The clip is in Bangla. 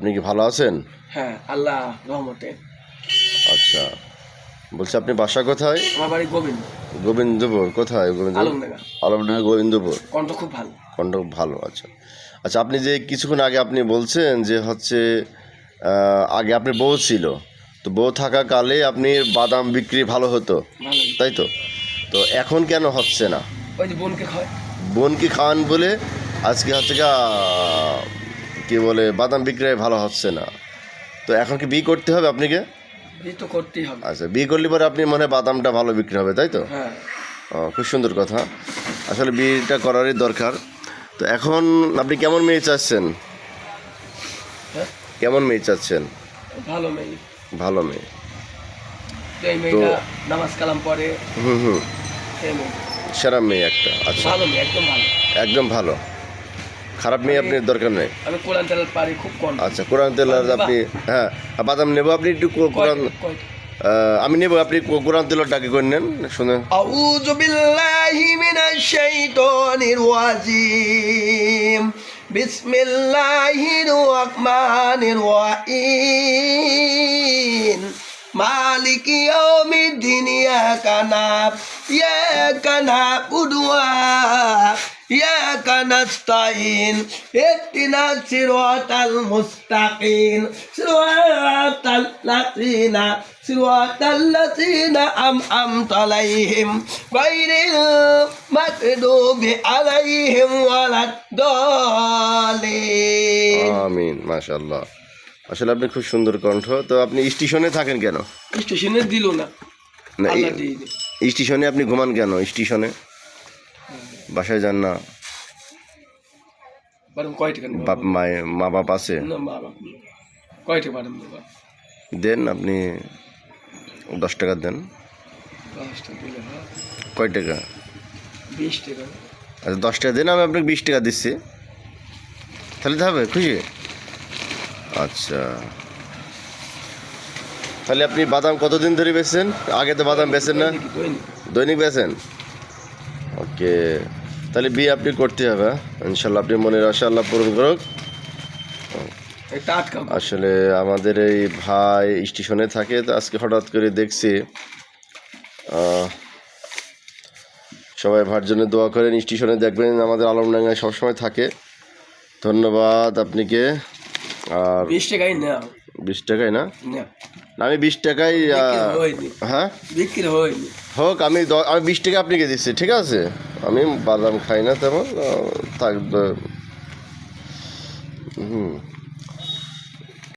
আপনি কি ভালো আছেন? হ্যাঁ আল্লাহ রহমতে। আচ্ছা। বলছি আপনি বাসা কোথায়? আমার বাড়ি গোবিন্দ। গোবিন্দপুর কোথায় গোবিন্দ? আলমডাঙ্গা। গোবিন্দপুর? কণ্ঠ খুব ভালো। কণ্ঠ ভালো আচ্ছা। আচ্ছা আপনি যে কিছুক্ষণ আগে আপনি বলছেন যে হচ্ছে আগে আপনি বউ ছিল। তো বউ থাকাকালে আপনি বাদাম বিক্রি ভালো হতো। তাই তো? তো এখন কেন হচ্ছে না? ওই যে বোনকে বোনকে খাওয়ান বলে আজকে হচ্ছে গা কি বলে বাদাম বিক্রয় ভালো হচ্ছে না। তো এখন কি বি করতে হবে আপনাকে? এই তো করতেই হবে। আচ্ছা বি করলে পরে আপনি মনে হয় বাদামটা ভালো বিক্রি হবে তাই তো? হ্যাঁ। খুব সুন্দর কথা। আসলে বিয়েটা করারই দরকার। তো এখন আপনি কেমন মেয়ে চাচ্ছেন? হ্যাঁ? কেমন মেয়ে চাচ্ছেন? ভালো মেয়ে। ভালো মেয়ে। তো নামাজ কালাম পরে হুম হুম। সেরা মেয়ে একটা আচ্ছা। ভালো মেয়ে একদম ভালো। একদম ভালো। খারাপ মেয়ে আপনি দরকার নেই। আমি কোরআন পারি খুব কম। আচ্ছা কোরআন তেল আপনি হ্যাঁ বাদাম নেব আপনি একটু কোরআন আমি নেব আপনি কোরআন তেলার ডাকি করে নেন শুনে আউযু বিল্লাহি মিনাশ শাইতানির রাজিম। বিসমিল্লাহির রহমানির রহিম। মালিক ইয়াউমিদ্দিন ইয়া কানা ইয়া কানা উদুয়া إياك نعبد وإياك نستعين اهدنا الصراط المستقيم صراط الذين صراط الذين أنعمت عليهم غير المغضوب عليهم ولا الضالين আমিন মাশাল্লাহ আসলে আপনি খুব সুন্দর কণ্ঠ তো আপনি স্টেশনে থাকেন কেন স্টেশনে দিল না না এই- আল্লাহ দিয়ে দিল। স্টেশনে আপনি ঘুমান কেন স্টেশনে বাসায় যান না। বাপ মায়ের মা বাপ আছে? দেন আপনি দশ টাকা দেন। হয়? কয় টাকা? বিশ টাকা। আচ্ছা দশ টাকা দেন আমি আপনাকে বিশ টাকা দিচ্ছি। তাহলে তো হবে? খুশি? আচ্ছা। তাহলে আপনি বাদাম কতদিন ধরে বেচছেন আগে তো বাদাম বেচেন না। দৈনিক বেচেন? ওকে। তাহলে বিয়ে আপনি করতে হবে হ্যাঁ? ইনশাল্লাহ আপনি মনের আশা আল্লাহ পূরণ করুক। আসলে আমাদের এই ভাই স্টেশনে থাকে তো আজকে হঠাৎ করে দেখছি সবাই ভার জন্য দোয়া করেন স্টেশনে দেখবেন আমাদের আলমডাঙ্গায় সবসময় থাকে। ধন্যবাদ আপনাকে। আর বিশ টাকায় না? আমি বিশ টাকায় হ্যাঁ? বিক্রি হয়নি। হোক আমি আমি বিশ টাকা আপনাকে দিচ্ছি ঠিক আছে? আমি বাদাম খাই না তেমন থাকবে। হুম।